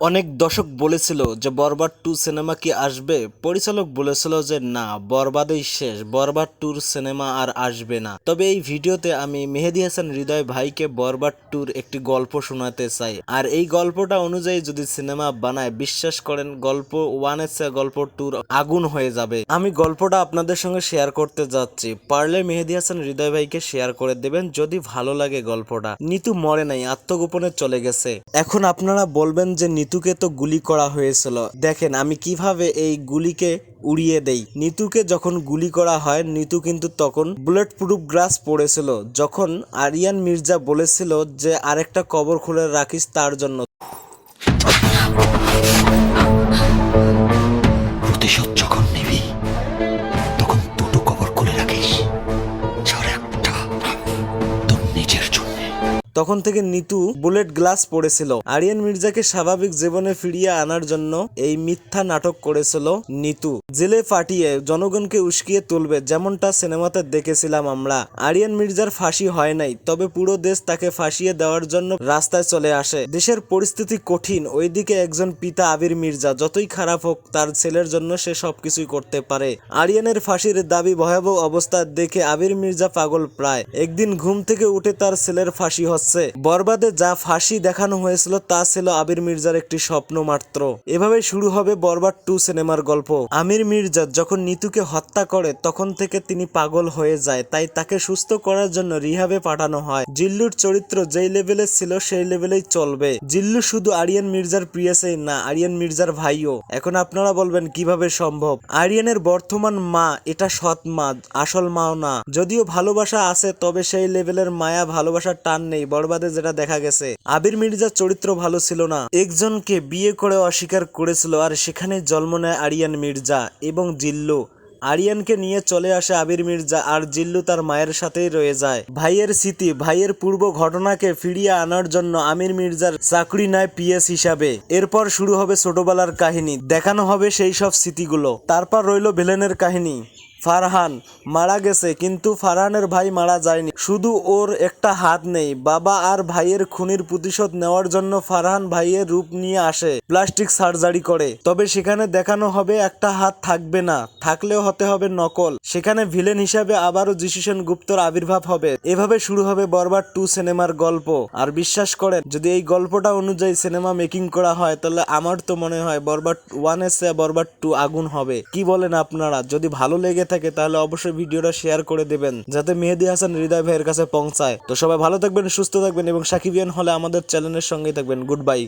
অনেক দর্শক বলেছিল যে বরবাদ টু সিনেমা কি আসবে? পরিচালক বলেছিল যে না, বরবাদেই শেষ, বরবাদ টুর সিনেমা আর আসবে না। তবে এই ভিডিওতে আমি মেহেদি হাসান হৃদয় ভাইকে বরবাদ টুর একটি গল্প শোনাতে চাই। আর এই গল্পটা অনুযায়ী যদি সিনেমা বানায়, বিশ্বাস করেন, গল্প ওয়ানের চেয়ে গল্প টুর আগুন হয়ে যাবে। আমি গল্পটা আপনাদের সঙ্গে শেয়ার করতে যাচ্ছি। পারলে মেহেদি হাসান হৃদয় ভাইকে শেয়ার করে দেবেন যদি ভালো লাগে গল্পটা। নিতু মরে নাই, আত্মগোপনে চলে গেছে। এখন আপনারা বলবেন যে নিতুকে তো গুলি করা হয়েছিল। দেখেন, আমি কীভাবে এই গুলিকে উড়িয়ে দেই। নিতুকে যখন গুলি করা হয়, নিতু কিন্তু তখন বুলেট প্রুফ গ্লাস পড়েছিল যখন আরিয়ান মির্জা বলেছিল যে, আরেকটা কবর খুলে রাখিস তার জন্য। তখন থেকে নিতু বুলেট গ্লাস পড়েছিল। আরিয়ান মির্জাকে স্বাভাবিক জীবনে ফিরিয়ে আনার জন্য এই মিথ্যা নাটক করেছিল নিতু। জেলে ফাটিয়ে জনগণকে উস্কিয়ে তুলবে যেমনটা সিনেমাতে দেখেছিলাম আমরা। আরিয়ান মির্জার ফাঁসি হয় নাই, তবে পুরো দেশ তাকে ফাঁসিয়ে দেওয়ার জন্য রাস্তায় চলে আসে। দেশের পরিস্থিতি কঠিন, ওইদিকে একজন পিতা আবির মির্জা, যতই খারাপ হোক, তার ছেলের জন্য সে সবকিছুই করতে পারে। আরিয়ানের ফাঁসির দাবি ভয়াবহ অবস্থা দেখে আবির মির্জা পাগল প্রায়। একদিন ঘুম থেকে উঠে তার ছেলের ফাঁসি হচ্ছে। বরবাদে যা ফাঁসি দেখানো হয়েছিল তা ছিল আবির মির্জার একটি স্বপ্ন মাত্র। এভাবে শুরু হবে বরবাদ টু সিনেমার গল্প। আমির মির্জা যখন নিতুকে হত্যা করে, তখন থেকে তিনি পাগল হয়ে যায়। তাই তাকে সুস্থ করার জন্য রিহাবে পাঠানো হয়। জিল্লুর চরিত্র যেই লেভেলে ছিল, সেই লেভেলেই চলবে। জিল্লু শুধু আরিয়ান মির্জার প্রিয়াসেই না, আরিয়ান মির্জার ভাইও। এখন আপনারা বলবেন, কীভাবে সম্ভব? আরিয়ানের বর্তমান মা, এটা সৎ মা, আসল মাও না। যদিও ভালোবাসা আছে, তবে সেই লেভেলের মায়া ভালোবাসার টান নেই বরবাদে যেটা দেখা গেছে, আবির মির্জার চরিত্র ভালো ছিল না। একজনকে বিয়ে করে অস্বীকার করেছিল, আর সেখানে জন্ম নেয় আরিয়ান মির্জা এবং জিল্লু। আরিয়ানকে নিয়ে চলে আসে আবির মির্জা, আর জিল্লু তার মায়ের সাথেই রয়ে যায়। ভাইয়ের স্মৃতি, ভাইয়ের পূর্ব ঘটনাকে ফিরিয়ে আনার জন্য আমির মির্জার চাকরি নেয় পিএস হিসাবে। এরপর শুরু হবে ছোটবেলার কাহিনী, দেখানো হবে সেই সব স্মৃতিগুলো। তারপর রইল ভিলেনের কাহিনী। ফারহান মারা গেছে, কিন্তু ফারহানের ভাই মারা যায়নি। শুধু ওর একটা হাত নেই, বাবা আর ভাইয়ের খুনির প্রতিশোধ নেওয়ার জন্য ফারহান ভাইয়ের রূপ নিয়ে আসে, প্লাস্টিক সার্জারি করে। তবে সেখানে দেখানো হবে একটা হাত থাকবে না, থাকলেও হতে হবে নকল। সেখানে ভিলেন হিসাবে আবারও যিশুসেন গুপ্তর আবির্ভাব হবে। এভাবে শুরু হবে বরবার টু সিনেমার গল্প। আর বিশ্বাস করেন, যদি এই গল্পটা অনুযায়ী সিনেমা মেকিং করা হয়, তাহলে আমার তো মনে হয় বরবার ওয়ানের চেয়ে বরবাদ টু আগুন হবে। কি বলেন আপনারা? যদি ভালো লেগে থাকে তাহলে অবশ্যই ভিডিওটা শেয়ার করে দেবেন, যাতে মেহেদি হাসান হৃদয় ভাইয়ের কাছে পৌঁছায়। তো সবাই ভালো থাকবেন, সুস্থ থাকবেন এবং সাকিবিয়ান হলে আমাদের চ্যানেলের সঙ্গেই থাকবেন। Good bye